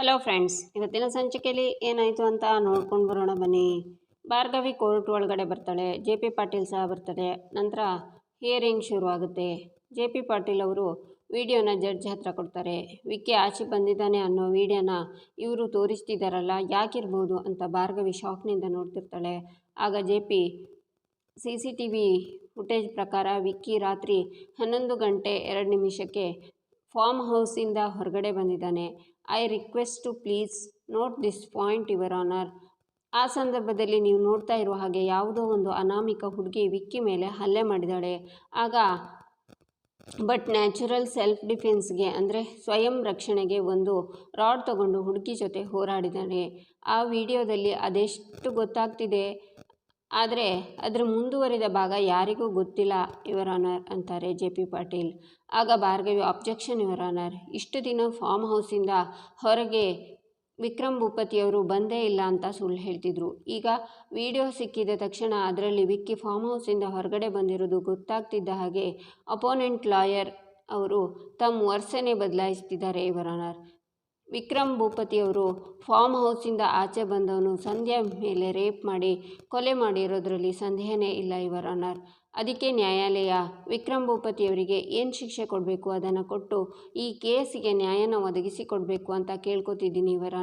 Hello friends ಇವತ್ತಿನ ಸಂಚಿಕೆಯಲ್ಲಿ ಏನಾಯಿತು ಅಂತ ನೋಡ್ಕೊಂಡು ಬರೋಣ ಬನ್ನಿ. ಭಾರ್ಗವಿ ಕೋರ್ಟ್ ಒಳಗಡೆ ಬರ್ತಾಳೆ ಜೆ ಪಿ ಪಾಟೀಲ್ ಸಹ ಬರ್ತಾರೆ ನಂತರ ಹಿಯರಿಂಗ್ ಶುರುವಾಗುತ್ತೆ. ಜೆ ಪಿ ಪಾಟೀಲ್ ಅವರು ವಿಡಿಯೋನ ಜಡ್ಜ್ ಹತ್ರ ಕೊಡ್ತಾರೆ. ವಿಕ್ಕಿ ಆಚೆ ಬಂದಿದ್ದಾನೆ ಅನ್ನೋ ವಿಡಿಯೋನ ಇವರು ತೋರಿಸ್ತಿದ್ದಾರಲ್ಲ ಯಾಕಿರ್ಬೋದು ಅಂತ ಭಾರ್ಗವಿ ಶಾಕ್ನಿಂದ ನೋಡ್ತಿರ್ತಾಳೆ. ಆಗ J P C C T V footage ಪ್ರಕಾರ ವಿಕ್ಕಿ ರಾತ್ರಿ ಹನ್ನೊಂದು ಗಂಟೆ ಎರಡು ನಿಮಿಷಕ್ಕೆ ಫಾರ್ಮ್ ಹೌಸಿಂದ ಹೊರಗಡೆ ಬಂದಿದ್ದಾನೆ. I request to please note this point your honour ಆ ಸಂದರ್ಭದಲ್ಲಿ ನೀವು ನೋಡ್ತಾ ಇರುವ ಹಾಗೆ ಯಾವುದೋ ಒಂದು ಅನಾಮಿಕ ಹುಡುಗಿ ವಿಕ್ಕಿ ಮೇಲೆ ಹಲ್ಲೆ ಮಾಡಿದಾಳೆ. ಆಗ ಬಟ್ ನ್ಯಾಚುರಲ್ ಸೆಲ್ಫ್ ಡಿಫೆನ್ಸ್ಗೆ ಅಂದರೆ ಸ್ವಯಂ ರಕ್ಷಣೆಗೆ ಒಂದು ರಾಡ್ ತಗೊಂಡು ಹುಡುಗಿ ಜೊತೆ ಹೋರಾಡಿದ್ದಾನೆ ಆ ವಿಡಿಯೋದಲ್ಲಿ ಅದೆಷ್ಟು ಗೊತ್ತಾಗ್ತಿದೆ? ಆದರೆ ಅದರ ಮುಂದುವರಿದ ಭಾಗ ಯಾರಿಗೂ ಗೊತ್ತಿಲ್ಲ ಯುವರ್ ಆನರ್ ಅಂತಾರೆ ಜೆ ಪಿ ಪಾಟೀಲ್ ಆಗ ಭಾರ್ಗವಿ ಅಬ್ಜೆಕ್ಷನ್ ಯುವರ್ ಆನರ್ ಇಷ್ಟು ದಿನ ಫಾರ್ಮ್ ಹೌಸಿಂದ ಹೊರಗೆ ವಿಕ್ರಮ್ ಭೂಪತಿಯವರು ಬಂದೇ ಇಲ್ಲ ಅಂತ ಸುಳ್ಳು ಹೇಳ್ತಿದ್ರು. ಈಗ ವಿಡಿಯೋ ಸಿಕ್ಕಿದ ತಕ್ಷಣ ಅದರಲ್ಲಿ ವಿಕ್ಕಿ ಫಾರ್ಮ್ ಹೌಸಿಂದ ಹೊರಗಡೆ ಬಂದಿರೋದು ಗೊತ್ತಾಗ್ತಿದ್ದ ಹಾಗೆ ಅಪೋನೆಂಟ್ ಲಾಯರ್ ಅವರು ತಮ್ಮ ವರ್ಷನೇ ಬದಲಾಯಿಸ್ತಿದ್ದಾರೆ ಇವರ್ ಆನರ್ ವಿಕ್ರಮ್ ಭೂಪತಿಯವರು ಫಾರ್ಮ್ ಹೌಸಿಂದ ಆಚೆ ಬಂದವನು. ಸಂಧ್ಯಾ ಮೇಲೆ ರೇಪ್ ಮಾಡಿ, ಕೊಲೆ ಮಾಡಿರೋದರಲ್ಲಿ ಸಂದೇಹನೇ ಇಲ್ಲ ಇವರ ಆನರ್ ಅದಕ್ಕೆ ನ್ಯಾಯಾಲಯ ವಿಕ್ರಮ್ ಭೂಪತಿಯವರಿಗೆ ಏನು ಶಿಕ್ಷೆ ಕೊಡಬೇಕು? ಅದನ್ನು ಕೊಟ್ಟು ಈ ಕೇಸಿಗೆ ನ್ಯಾಯನ ಒದಗಿಸಿಕೊಡಬೇಕು ಅಂತ ಕೇಳ್ಕೊತಿದ್ದೀನಿ ಇವರ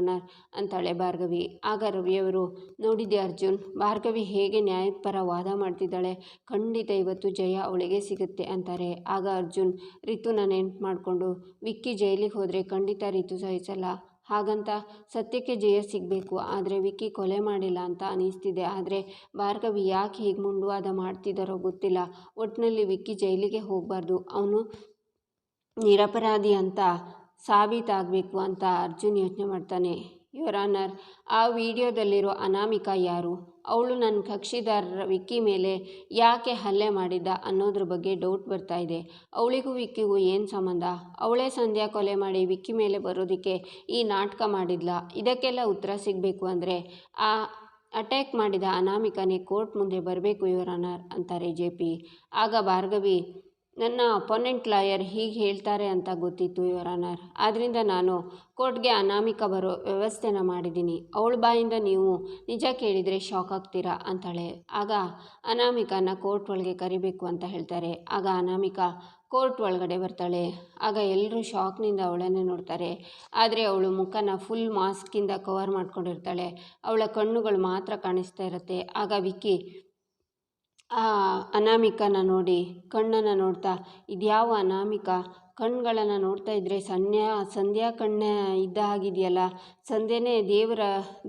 ಅಂತಾಳೆ ಭಾರ್ಗವಿ. ಆಗ ರವಿಯವರು ನೋಡಿದ್ದೆ ಅರ್ಜುನ್? ಭಾರ್ಗವಿ ಹೇಗೆ ನ್ಯಾಯಪರ ವಾದ ಮಾಡ್ತಿದ್ದಾಳೆ? ಖಂಡಿತ ಇವತ್ತು ಜಯ ಅವಳಿಗೆ ಸಿಗುತ್ತೆ ಅಂತಾರೆ. ಆಗ ಅರ್ಜುನ್ ರಿತುನ ನೆನ್ಪು ಮಾಡಿಕೊಂಡು? ವಿಕ್ಕಿ ಜೈಲಿಗೆ ಹೋದರೆ ಖಂಡಿತ ರಿತು ಸಹಿಸಲ್ಲ. ಹಾಗಂತ ಸತ್ಯಕ್ಕೆ ಜಯ ಸಿಗಬೇಕು. ಆದರೆ ವಿಕ್ಕಿ ಕೊಲೆ ಮಾಡಿಲ್ಲ ಅಂತ ಅನಿಸ್ತಿದೆ. ಆದರೆ ಭಾರ್ಗವಿ ಯಾಕೆ ಹೀಗೆ ಮುಂಡುವಾದ ಮಾಡ್ತಿದ್ದಾರೋ ಗೊತ್ತಿಲ್ಲ. ಒಟ್ಟಿನಲ್ಲಿ ವಿಕ್ಕಿ ಜೈಲಿಗೆ ಹೋಗಬಾರ್ದು. ಅವನು ನಿರಪರಾಧಿ ಅಂತ ಸಾಬೀತಾಗಬೇಕು ಅಂತ ಅರ್ಜುನ್ ಯೋಚನೆ ಮಾಡ್ತಾನೆ. ಯುವರ್ ಆನರ್ ಆ ವಿಡಿಯೋದಲ್ಲಿರೋ ಅನಾಮಿಕಾ ಯಾರು? ಅವಳು ನನ್ನ ಕಕ್ಷಿದಾರರ ವಿಕ್ಕಿ ಮೇಲೆ ಯಾಕೆ ಹಲ್ಲೆ ಮಾಡಿದ್ದ ಅನ್ನೋದ್ರ ಬಗ್ಗೆ ಡೌಟ್ ಬರ್ತಾ ಇದೆ. ಅವಳಿಗೂ ವಿಕ್ಕಿಗೂ ಏನು ಸಂಬಂಧ? ಅವಳೇ ಸಂಧ್ಯಾ ಕೊಲೆ ಮಾಡಿ ವಿಕ್ಕಿ ಮೇಲೆ ಬರೋದಕ್ಕೆ ಈ ನಾಟಕ ಮಾಡಿದ್ಲ? ಇದಕ್ಕೆಲ್ಲ ಉತ್ತರ ಸಿಗಬೇಕು ಅಂದರೆ, ಆ ಅಟ್ಯಾಕ್ ಮಾಡಿದ ಅನಾಮಿಕನೇ ಕೋರ್ಟ್ ಮುಂದೆ ಬರಬೇಕು ಯುವರ್ ಆನರ್ ಅಂತಾರೆ ಜೆ ಪಿ ಆಗ ಭಾರ್ಗವಿ ನನ್ನ ಅಪೋನೆಂಟ್ ಲಾಯರ್ ಹೀಗೆ ಹೇಳ್ತಾರೆ ಅಂತ ಗೊತ್ತಿತ್ತು, ಯುವರ್ ಆನರ್. ಆದ್ದರಿಂದ ನಾನು ಕೋರ್ಟ್ಗೆ ಅನಾಮಿಕ ಬರೋ ವ್ಯವಸ್ಥೆನ ಮಾಡಿದ್ದೀನಿ. ಅವಳ ಬಾಯಿಂದ ನೀವು ನಿಜ ಕೇಳಿದರೆ ಶಾಕ್ ಆಗ್ತೀರಾ? ಅಂತಾಳೆ. ಆಗ ಅನಾಮಿಕನ ಕೋರ್ಟ್ ಒಳಗೆ ಕರಿಬೇಕು ಅಂತ ಹೇಳ್ತಾರೆ. ಆಗ ಅನಾಮಿಕ ಕೋರ್ಟ್ ಒಳಗಡೆ ಬರ್ತಾಳೆ. ಆಗ ಎಲ್ಲರೂ ಶಾಕ್ನಿಂದ ಅವಳನ್ನೇ ನೋಡ್ತಾರೆ. ಆದರೆ ಅವಳು ಮುಖನ ಫುಲ್ ಮಾಸ್ಕಿಂದ ಕವರ್ ಮಾಡ್ಕೊಂಡಿರ್ತಾಳೆ. ಅವಳ ಕಣ್ಣುಗಳು ಮಾತ್ರ ಕಾಣಿಸ್ತಾ ಇರುತ್ತೆ. ಆಗ ವಿಕ್ಕಿ ಆ ಅನಾಮಿಕನ ನೋಡಿ, ಕಣ್ಣನ್ನು ನೋಡ್ತಾ, ಇದ್ಯಾವ ಅನಾಮಿಕ? ಕಣ್ಣುಗಳನ್ನು ನೋಡ್ತಾ ಇದ್ದರೆ ಸನ್ಯಾ, ಸಂಧ್ಯಾ ಕಣ್ಣ ಇದ್ದ ಹಾಗಿದೆಯಲ್ಲ? ಸಂಧ್ಯೆನೇ ದೇವರ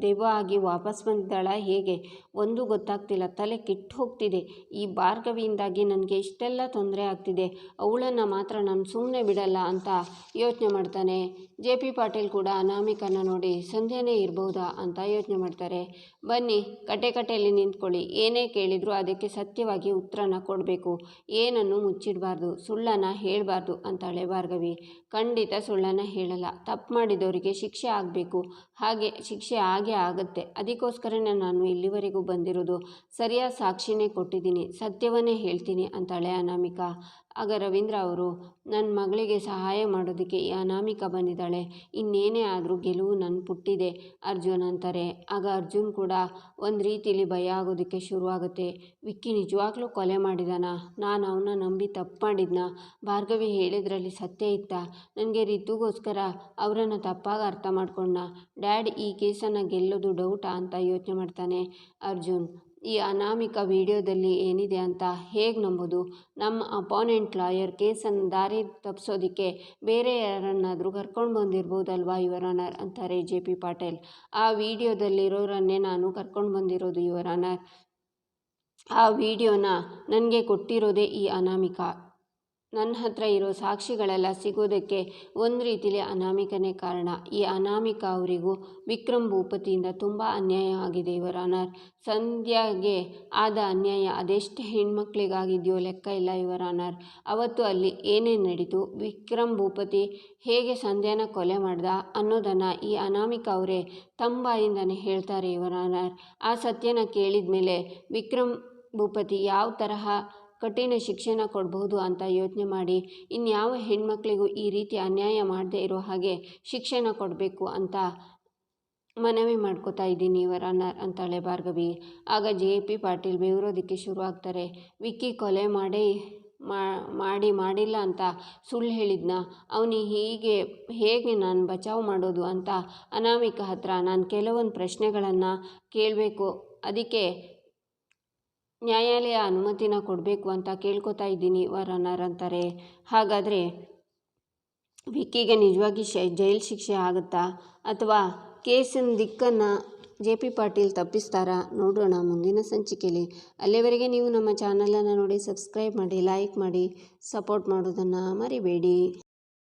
ದೆವ್ವ ಆಗಿ ವಾಪಸ್ ಬಂದಿದ್ದಾಳ ಹೇಗೆ? ಒಂದು ಗೊತ್ತಾಗ್ತಿಲ್ಲ. ತಲೆ ಕೆಟ್ಟು ಹೋಗ್ತಿದೆ. ಈ ಭಾರ್ಗವಿಯಿಂದಾಗಿ ನನಗೆ ಇಷ್ಟೆಲ್ಲ ತೊಂದರೆ ಆಗ್ತಿದೆ. ಅವಳನ್ನು ಮಾತ್ರ ನಾನು ಸುಮ್ಮನೆ ಬಿಡಲ್ಲ ಅಂತ ಯೋಚನೆ ಮಾಡ್ತಾನೆ. ಜೆ ಪಿ ಪಾಟೀಲ್ ಕೂಡ ಅನಾಮಿಕನ ನೋಡಿ ಸಂಧ್ಯನೇ ಇರಬಹುದಾ ಅಂತ ಯೋಚನೆ ಮಾಡ್ತಾರೆ. ಬನ್ನಿ ಕಟ್ಟೆ ಕಟೆಯಲ್ಲಿ ನಿಂತ್ಕೊಳ್ಳಿ. ಏನೇ ಕೇಳಿದರೂ ಅದಕ್ಕೆ ಸತ್ಯವಾಗಿ ಉತ್ತರನ ಕೊಡಬೇಕು. ಏನನ್ನು ಮುಚ್ಚಿಡಬಾರ್ದು. ಸುಳ್ಳನ್ನು ಹೇಳಬಾರ್ದು ಅಂತಾಳೆ ಭಾರ್ಗವಿ. ಖಂಡಿತ ಸುಳ್ಳನ್ನು ಹೇಳಲ್ಲ. ತಪ್ಪು ಮಾಡಿದವರಿಗೆ ಶಿಕ್ಷೆ ಆಗಬೇಕು. ಹಾಗೆ ಶಿಕ್ಷೆ ಹಾಗೆ ಆಗುತ್ತೆ. ಅದಕ್ಕೋಸ್ಕರನೇ ನಾನು ಇಲ್ಲಿವರೆಗೂ ಬಂದಿರೋದು ಸರಿಯಾದ ಸಾಕ್ಷಿನೇ ಕೊಟ್ಟಿದ್ದೀನಿ. ಸತ್ಯವನ್ನೇ ಹೇಳ್ತೀನಿ ಅಂತಾಳೆ ಅನಾಮಿಕಾ. ಆಗ ರವೀಂದ್ರ ಅವರು ನನ್ನ ಮಗಳಿಗೆ ಸಹಾಯ ಮಾಡೋದಕ್ಕೆ ಈ ಅನಾಮಿಕ ಬಂದಿದ್ದಾಳೆ. ಇನ್ನೇನೇ ಆದರೂ ಗೆಲುವು ನನ್ನ ಪುಟ್ಟಿದೆ, ಅರ್ಜುನ್ ಅಂತಾರೆ. ಆಗ ಅರ್ಜುನ್ ಕೂಡ, ಒಂದು ರೀತಿಯಲ್ಲಿ ಭಯ ಆಗೋದಕ್ಕೆ ಶುರುವಾಗುತ್ತೆ. ವಿಕ್ಕಿ ನಿಜವಾಗ್ಲೂ ಕೊಲೆ ಮಾಡಿದಾನ. ನಾನು ಅವನ್ನ ನಂಬಿ ತಪ್ಪು ಮಾಡಿದ್ನ. ಭಾರ್ಗವಿ ಹೇಳಿದ್ರಲ್ಲಿ ಸತ್ಯ ಇತ್ತ. ನನಗೆ ರಿತುಗೋಸ್ಕರ ಅವರನ್ನು ತಪ್ಪಾಗಿ ಅರ್ಥ ಮಾಡ್ಕೊಂಡ ಡ್ಯಾಡ್ ಈ ಕೇಸನ್ನು ಗೆಲ್ಲೋದು ಡೌಟಾ ಅಂತ ಯೋಚನೆ ಮಾಡ್ತಾನೆ ಅರ್ಜುನ್. ಈ ಅನಾಮಿಕ ವಿಡಿಯೋದಲ್ಲಿ ಏನಿದೆ ಅಂತ ಹೇಗೆ ನಂಬೋದು? ನಮ್ಮ ಅಪೋನೆಂಟ್ ಲಾಯರ್ ಕೇಸನ್ನು ದಾರಿ ತಪ್ಪಿಸೋದಕ್ಕೆ ಬೇರೆ ಯಾರನ್ನಾದರೂ ಕರ್ಕೊಂಡು ಬಂದಿರ್ಬೋದಲ್ವಾ ಯುವರ್ ಆನರ್? ಅಂತಾರೆ ಜೆ ಪಿ ಪಾಟೀಲ್. ಆ ವಿಡಿಯೋದಲ್ಲಿರೋರನ್ನೇ ನಾನು ಕರ್ಕೊಂಡು ಬಂದಿರೋದು ಯುವರ್ ಆನರ್. ಆ ವಿಡಿಯೋನ ನನಗೆ ಕೊಟ್ಟಿರೋದೇ ಈ ಅನಾಮಿಕ. ನನ್ನ ಹತ್ರ ಇರೋ ಸಾಕ್ಷಿಗಳೆಲ್ಲ ಸಿಗೋದಕ್ಕೆ ಒಂದು ರೀತಿಲಿ ಅನಾಮಿಕನೇ ಕಾರಣ. ಈ ಅನಾಮಿಕ ಅವರಿಗೂ ವಿಕ್ರಮ್ ಭೂಪತಿಯಿಂದ ತುಂಬ ಅನ್ಯಾಯ ಆಗಿದೆ ಇವರ ಅನರ್ ಸಂಧ್ಯಾಗೆ ಆದ ಅನ್ಯಾಯ ಅದೆಷ್ಟು ಹೆಣ್ಮಕ್ಳಿಗಾಗಿದೆಯೋ ಲೆಕ್ಕ ಇಲ್ಲ ಇವರ ಅನರ್ ಅವತ್ತು ಅಲ್ಲಿ ಏನೇನು ನಡೀತು, ವಿಕ್ರಮ್ ಭೂಪತಿ ಹೇಗೆ ಸಂಧ್ಯಾನ ಕೊಲೆ ಮಾಡ್ದ ಅನ್ನೋದನ್ನು ಈ ಅನಾಮಿಕ ಅವರೇ ತಮ್ಮ ಬಾಯಿಂದನೇ ಹೇಳ್ತಾರೆ ಇವರ ಅನರ್ ಆ ಸತ್ಯನ ಕೇಳಿದ ಮೇಲೆ ವಿಕ್ರಮ್ ಭೂಪತಿ ಯಾವ ತರಹ ಕಠಿಣ ಶಿಕ್ಷಣ ಕೊಡಬಹುದು ಅಂತ ಯೋಚನೆ ಮಾಡಿ, ಇನ್ಯಾವ ಹೆಣ್ಮಕ್ಳಿಗೂ ಈ ರೀತಿ ಅನ್ಯಾಯ ಮಾಡದೇ ಇರೋ ಹಾಗೆ ಶಿಕ್ಷಣ ಕೊಡಬೇಕು ಅಂತ ಮನವಿ ಮಾಡ್ಕೋತಾ ಇದ್ದೀನಿ ಇವರ ಅನರ್ ಅಂತಾಳೆ ಭಾರ್ಗವಿ. ಆಗ ಜೆ ಪಿ ಪಾಟೀಲ್ ಬೆವರೋದಕ್ಕೆ ಶುರು ಆಗ್ತಾರೆ. ವಿಕ್ಕಿ ಕೊಲೆ ಮಾಡಿ ಮಾಡಿ ಮಾಡಿಲ್ಲ ಅಂತ ಸುಳ್ಳು ಹೇಳಿದ್ನ. ಅವನಿಗೆ ಹೀಗೆ, ಹೇಗೆ ನಾನು ಬಚಾವ್ ಮಾಡೋದು ಅಂತ ಅನಾಮಿಕ ಹತ್ರ ನಾನು ಕೆಲವೊಂದು ಪ್ರಶ್ನೆಗಳನ್ನು ಕೇಳಬೇಕು. ಅದಕ್ಕೆ ನ್ಯಾಯಾಲಯ ಅನುಮತಿನ ಕೊಡಬೇಕು ಅಂತ ಕೇಳ್ಕೊತಾ ಇದ್ದೀನಿ, ವರನರ್ ಅಂತಾರೆ. ಹಾಗಾದರೆ ವಿಕ್ಕಿಗೆ ನಿಜವಾಗಿ ಶ, ಜೈಲು ಶಿಕ್ಷೆ ಆಗುತ್ತಾ? ಅಥವಾ ಕೇಸಿನ ದಿಕ್ಕನ್ನು ಜೆ ಪಿ ಪಾಟೀಲ್ ತಪ್ಪಿಸ್ತಾರಾ? ನೋಡೋಣ ಮುಂದಿನ ಸಂಚಿಕೆಯಲ್ಲಿ. ಅಲ್ಲಿವರೆಗೆ ನೀವು ನಮ್ಮ ಚಾನಲನ್ನು ನೋಡಿ ಸಬ್ಸ್ಕ್ರೈಬ್ ಮಾಡಿ, ಲೈಕ್ ಮಾಡಿ, ಸಪೋರ್ಟ್ ಮಾಡೋದನ್ನು ಮರಿಬೇಡಿ.